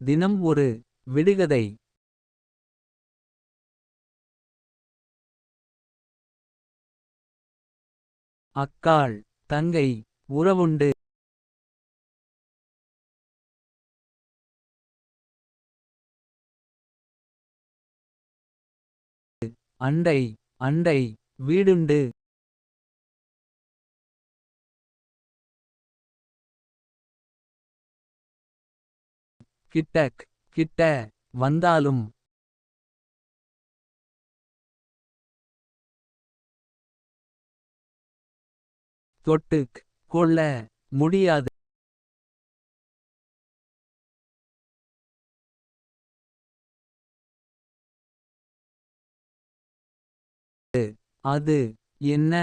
தினம் ஒரு விடுகதை. அக்காள் தங்கை உறவுண்டு. அண்டை அண்டை வீடுண்டு. கிட்டக் கிட்ட வந்தாலும். தொட்டுக் கொள்ள முடியாது. அது என்ன